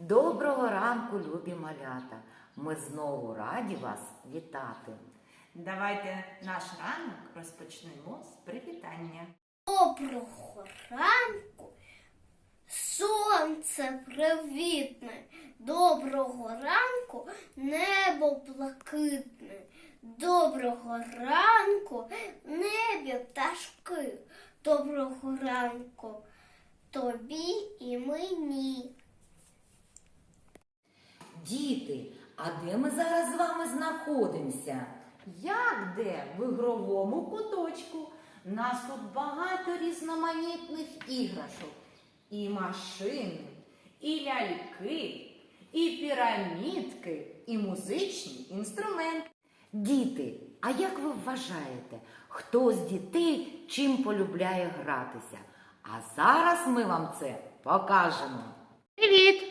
Доброго ранку, любі малята! Ми знову раді вас вітати. Давайте наш ранок розпочнемо з привітання. Доброго ранку, сонце привітне, доброго ранку, небо блакитне, доброго ранку, небі пташки, доброго ранку тобі і мені. Діти, а де ми зараз з вами знаходимося? Як де? В ігровому куточку. У нас тут багато різноманітних іграшок. І машини, і ляльки, і пірамідки, і музичні інструменти. Діти, а як ви вважаєте, хто з дітей чим полюбляє гратися? А зараз ми вам це покажемо. Привіт!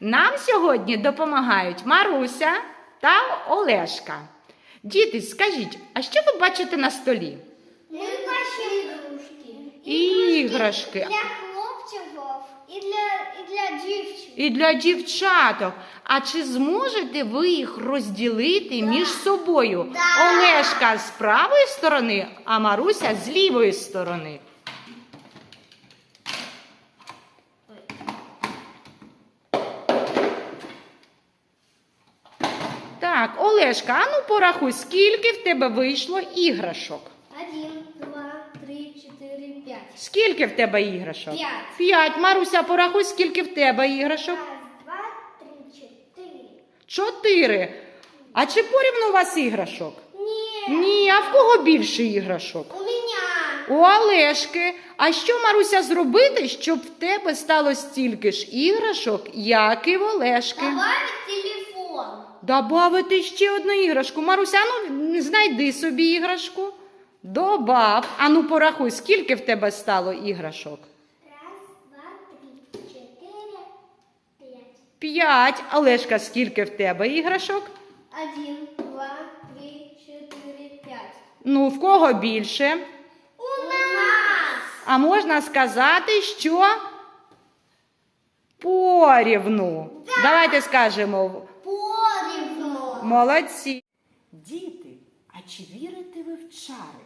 Нам сьогодні допомагають Маруся та Олешка. Діти, скажіть, а що ви бачите на столі? Ігрушки. Іграшки. Для хлопчиків і для, і для дівчат. І для дівчаток. А чи зможете ви їх розділити між собою? Да. Олешка з правої сторони, а Маруся з лівої сторони. Так, Олешка, а ну порахуй, скільки в тебе вийшло іграшок? Один, два, три, чотири, п'ять. Скільки в тебе іграшок? П'ять. П'ять. Маруся, порахуй, скільки в тебе іграшок? Раз, два, три, чотири. Чотири. А чи порівну у вас іграшок? Ні. Ні, а в кого більше іграшок? У мене. У Олешки. А що, Маруся, зробити, щоб в тебе стало стільки ж іграшок, як і в Олешки? Добавить телефон. Добавити ще одну іграшку. Маруся, ну знайди собі іграшку. Добав. А ну порахуй, скільки в тебе стало іграшок? Раз, два, три, чотири, п'ять. П'ять. Олешка, скільки в тебе іграшок? Один, два, три, чотири, п'ять. Ну, в кого більше? У нас. А можна сказати, що порівну. Давайте скажемо Порівну. молодці. Діти, а чи вірите ви в чари?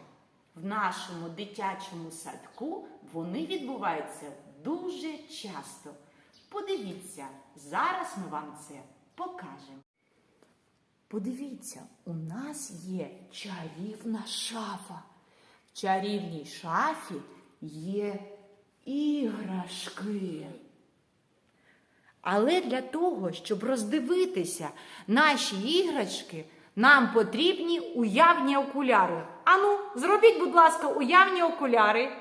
В нашому дитячому садку вони відбуваються дуже часто. Подивіться, зараз ми вам це покажемо. Подивіться, у нас є чарівна шафа. В чарівній шафі є іграшки. Але для того, щоб роздивитися наші іграшки, нам потрібні уявні окуляри. Ану, зробіть, будь ласка, уявні окуляри.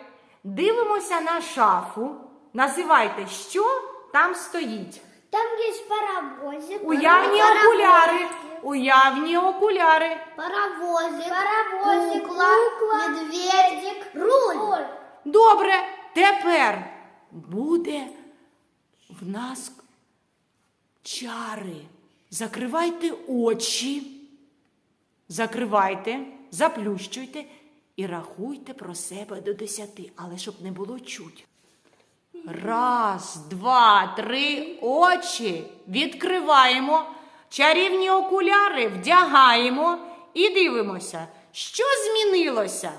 Дивимося на шафу. Називайте, що там стоїть. Там є паровозик. Уявні окуляри. Уявні окуляри. Паровозик. Паровозик. Кукла. Медведик. Руль. Добре, тепер буде в нас чари. Закривайте очі, закривайте, заплющуйте і рахуйте про себе до десяти, але щоб не було чуть. Раз, два, три очі відкриваємо, чарівні окуляри вдягаємо і дивимося, що змінилося.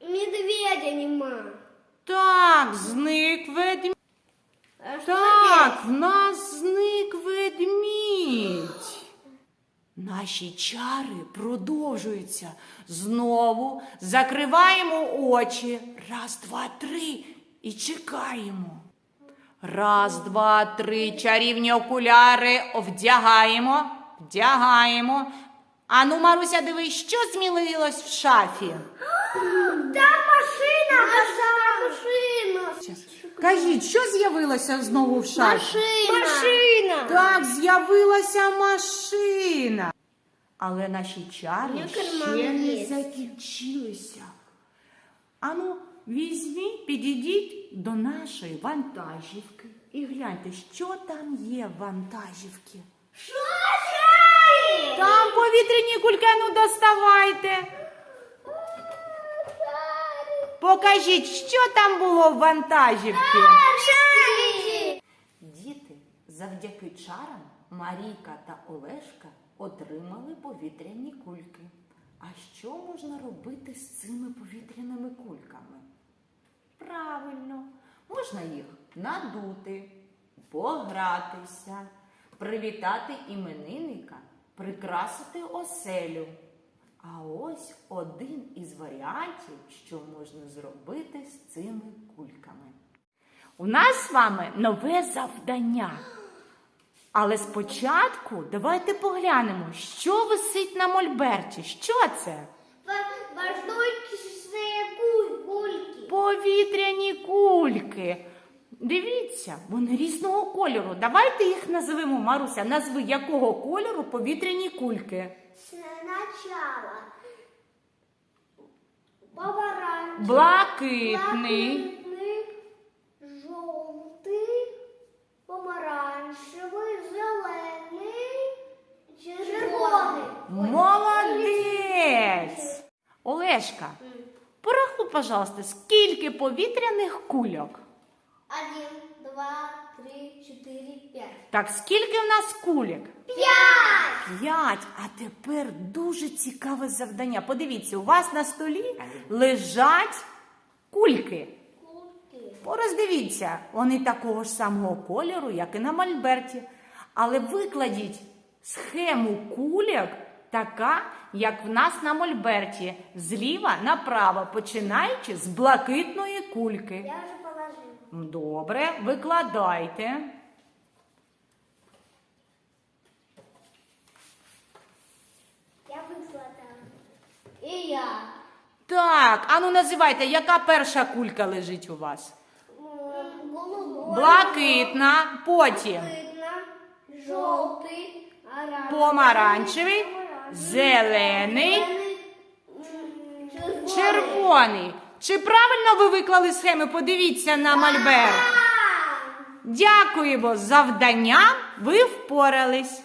Медведя нема. Так, зник ведмідь. В нас зник ведмідь. Наші чари продовжуються. Знову закриваємо очі. Раз, два, три. І чекаємо. Раз, два, три. Чарівні окуляри вдягаємо. Вдягаємо. Ану, Маруся, дивись, що змінилось в шафі. Там машина. Там машина. Кажіть, що з'явилося знову в шафі? Машина. Так, з'явилася машина. Але наші чари ще не є. закінчилися. Ану, візьміть, підійдіть до нашої вантажівки і гляньте, що там є в вантажівці. Там повітряні кульки, ну доставайте. Покажіть, що там було в вантажівці. Шарики. Завдяки чарам Марійка та Олешка отримали повітряні кульки. А що можна робити з цими повітряними кульками? Правильно, можна їх надути, погратися, привітати іменинника, прикрасити оселю. А ось один із варіантів, що можна зробити з цими кульками. У нас з вами нове завдання. Але спочатку давайте поглянемо, що висить на мольберті. Що це? Кульки. Повітряні кульки. Дивіться, вони різного кольору. Давайте їх назвемо. Маруся, назви якого кольору повітряні кульки. Сначала помаранчевый, Блакитний, желтый, помаранчевый, зеленый, червоний. Молодець! Олешка, порахуй, пожалуйста, скільки повітряних кульок? Один, два, три, четыре, пять. Так, скільки в нас кульок? Пять! П'ять. А тепер дуже цікаве завдання. Подивіться, у вас на столі лежать кульки. Пороздивіться, вони такого ж самого кольору, як і на мольберті. Але викладіть схему кульок така, як в нас на мольберті, зліва направо, починаючи з блакитної кульки. Я уже положила. Добре, викладайте. Я выкладывала. И я. Так, ану називайте, яка перша кулька лежить у вас? Блакитна, потім Видно. Желтый. Оранжевый. помаранчевий, зелений, червоний. червоний. Чи правильно ви виклали схеми? Подивіться на мольберт. Дякуємо. з Завданням ви впорались.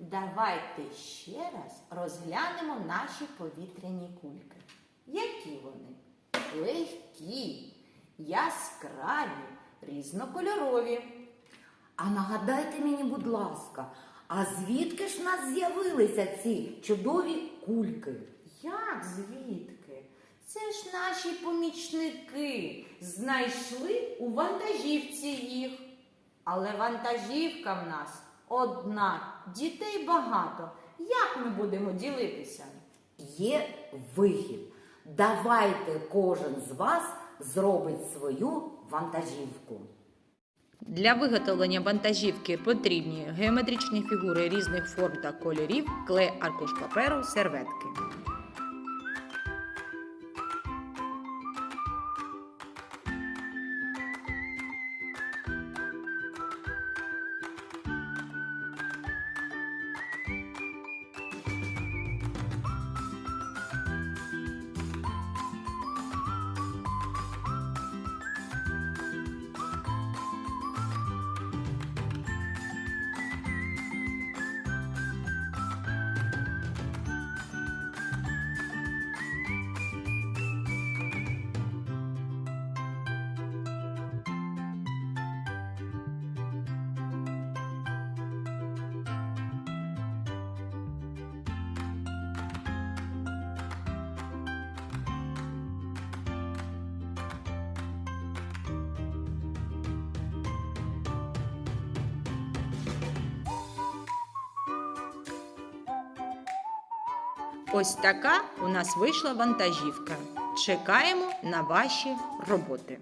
Давайте ще раз розглянемо наші повітряні кульки. Які вони? Легкі, яскраві, різнокольорові. А нагадайте мені, будь ласка, а звідки ж в нас з'явилися ці чудові кульки? Як звідки? Це ж наші помічники знайшли у вантажівці їх. Але вантажівка в нас одна, дітей багато. Як ми будемо ділитися? Є вихід. Давайте кожен з вас зробить свою вантажівку. Для виготовлення вантажівки потрібні геометричні фігури різних форм та кольорів, клей, аркуш паперу, серветки. Ось така у нас вийшла вантажівка. Чекаємо на ваші роботи.